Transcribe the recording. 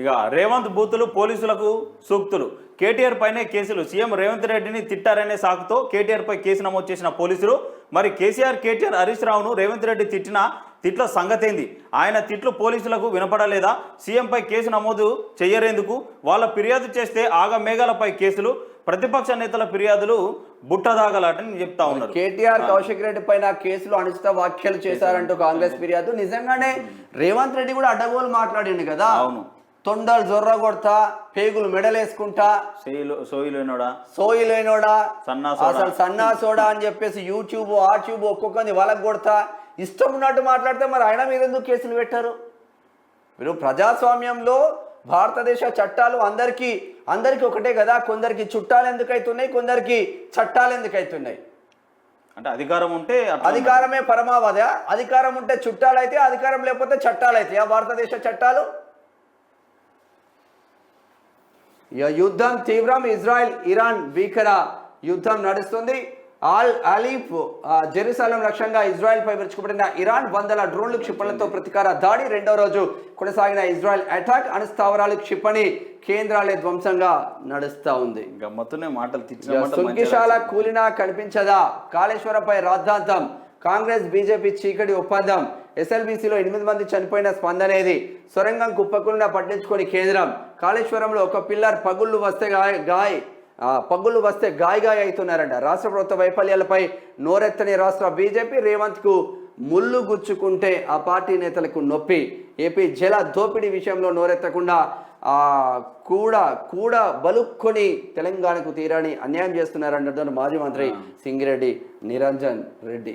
ఇక రేవంత్ బూతులు పోలీసులకు సూక్తులు. కేటీఆర్ పైనే కేసులు. సీఎం రేవంత్ రెడ్డిని తిట్టారనే సాకుతో కేటీఆర్ పై కేసు నమోదు చేసిన పోలీసులు మరి కేసీఆర్ కేటీఆర్ హరీష్ రావును రేవంత్ రెడ్డి తిట్టిన తిట్ల సంగతేంది? ఆయన తిట్లు పోలీసులకు వినపడలేదా? సీఎంపై కేసు నమోదు చెయ్యరేందుకు? వాళ్ళ ఫిర్యాదు చేస్తే ఆగ మేఘాలపై కేసులు. ప్రతిపక్ష నేతల ఫిర్యాదులు బుట్టదాగలాటని చెప్తా ఉన్నారు. కేటీఆర్ కౌశిక్ రెడ్డి పైన కేసులు అనిశ్చిత వ్యాఖ్యలు చేశారంటూ కాంగ్రెస్ ఫిర్యాదు. నిజంగానే రేవంత్ రెడ్డి కూడా అడ్డగోలు మాట్లాడిండు కదా? అవును. తొండలు జొర్ర కొడతా పేగులు మెడలేసుకుంటా. సోయిలు సోయిలోనోడా? సోయి లేనోడా సన్నా. అసలు సన్నా సోడా అని చెప్పేసి యూట్యూబ్ ఆ ట్యూబ్ ఒక్కొక్కరిని వాళ్ళకి కొడతా. ఇష్టం ఉన్నట్టు మాట్లాడితే మరి ఆయన మీద ఎందుకు కేసులు పెట్టారు? మీరు ప్రజాస్వామ్యంలో భారతదేశ చట్టాలు అందరికీ అందరికీ ఒకటే కదా. కొందరికి చుట్టాలు ఎందుకు అవుతున్నాయి కొందరికి చట్టాలు ఎందుకు అవుతున్నాయి అంటే అధికారం ఉంటే అధికారమే పరమావధ. అధికారం ఉంటే చుట్టాలు అయితే అధికారం లేకపోతే చట్టాలు అయితే ఆ భారతదేశ చట్టాలు ఇక యుద్ధం తీవ్రం. ఇజ్రాయెల్ ఇరాన్ భీకర యుద్ధం నడుస్తుంది. ఆల్ అలీఫ్ జెరూసలం లక్ష్యంగా ఇజ్రాయెల్ పై విరుచుకుపడిన ఇరాన్ వందల డ్రోన్లు క్షిపణులతో ప్రతీకార దాడి. రెండో రోజు కొనసాగిన ఇజ్రాయెల్ అటాక్. అణుస్థావరాలు క్షిపణి కేంద్రాలే ధ్వంసంగా నడుస్తా ఉంది. గమ్మత్తునే మాటలు సుంకిశాల కూలినా కనిపించదా? కాళేశ్వరంపై రాద్ధాంతం. కాంగ్రెస్ బీజేపీ చీకటి ఒప్పందం. ఎస్ఎల్బీసీలో ఎనిమిది మంది చనిపోయిన స్పందనేది సొరంగం కుప్పకులిన పట్టించుకొని కేంద్రం. కాళేశ్వరంలో ఒక పిల్లర్ పగుళ్ళు వస్తే గాయ గాయ ఆ, పగుళ్ళు వస్తే గాయ గాయ అవుతున్నారంట. రాష్ట్ర ప్రభుత్వ వైఫల్యాలపై నోరెత్తని రాష్ట్ర బీజేపీ రేవంత్కు ముళ్ళు గుచ్చుకుంటే ఆ పార్టీ నేతలకు నొప్పి. ఏపీ జల దోపిడీ విషయంలో నోరెత్తకుండా ఆ కూడా కూడా బలుక్కొని తెలంగాణకు తీరాని అన్యాయం చేస్తున్నారంటున్నారు మాజీ మంత్రి సింగిరెడ్డి నిరంజన్ రెడ్డి.